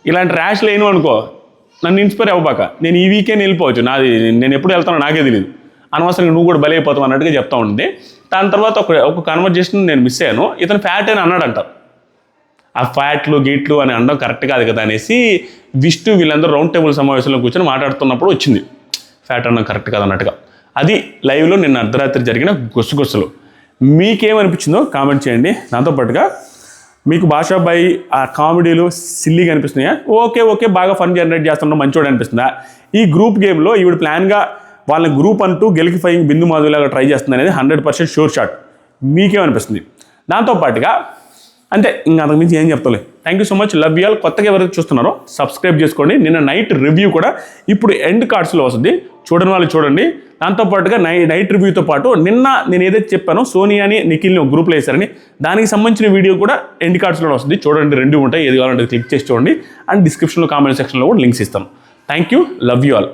ఇలాంటి ర్యాష్ లేను అనుకో. నన్ను ఇన్స్పైర్ అవ్వబాక. నేను ఈ వీకెండ్ వెళ్ళిపోవచ్చు. నాది నేను ఎప్పుడు వెళ్తానో నాకే తెలియదు అనవసరంగా నువ్వు కూడా బలైపోతావు అన్నట్టుగా చెప్తా ఉంటుంది. దాని తర్వాత ఒక ఒక కన్వర్జేషన్ నేను మిస్ అయ్యాను. ఇతను ఫ్యాట్ అని అన్నాడంట. ఆ ఫ్యాట్లు గీట్లు అని అనడం కరెక్ట్ కాదు కదా అనేసి విష్ణు వీళ్ళందరూ రౌండ్ టేబుల్ సమావేశంలో కూర్చొని మాట్లాడుతున్నప్పుడు వచ్చింది. ఫ్యాట్ అనడం కరెక్ట్ కాదు అన్నట్టుగా. అది లైవ్లో నిన్న అర్ధరాత్రి జరిగిన గుసగుసలు. మీకేమనిపించిందో కామెంట్ చేయండి. దాంతోపాటుగా మీకు భాషాబాయి ఆ కామెడీలు సిల్లీగా అనిపిస్తున్నాయా? ఓకే ఓకే బాగా ఫన్ జనరేట్ చేస్తుండడం మంచోడు అనిపిస్తుందా? ఈ గ్రూప్ గేమ్లో ఈవిడ ప్లాన్గా వాళ్ళని గ్రూప్ అంటూ గెలికిఫైయింగ్ బిందు మాధులాగా ట్రై చేస్తుంది అనేది హండ్రెడ్ పర్సెంట్ షూర్ షాట్ మీకేమనిపిస్తుంది దాంతోపాటుగా అంతే ఇంకా అంతకుమించి ఏం చెప్తలే. Thank you so much love all కొత్తగా ఎవరైతే చూస్తున్నారో సబ్స్క్రైబ్ చేసుకోండి. నిన్న నైట్ రివ్యూ కూడా ఇప్పుడు ఎండ్ కార్డ్స్లో వస్తుంది. చూడని వాళ్ళు చూడండి. దాంతోపాటుగా నై నైట్ రివ్యూతో పాటు నిన్న నేను ఏదైతే చెప్పానో సోనియాని నిఖిల్ని ఒక గ్రూప్లో వేశారని దానికి సంబంధించిన వీడియో కూడా ఎండ్ కార్డ్స్లో వస్తుంది. చూడండి రెండు ఉంటాయి. ఏది కావాలంటే క్లిక్ చేసి చూడండి. అండ్ డిస్క్రిప్షన్లో కామెంట్ సెక్షన్లో కూడా లింక్స్ ఇస్తాను. Thank you love you all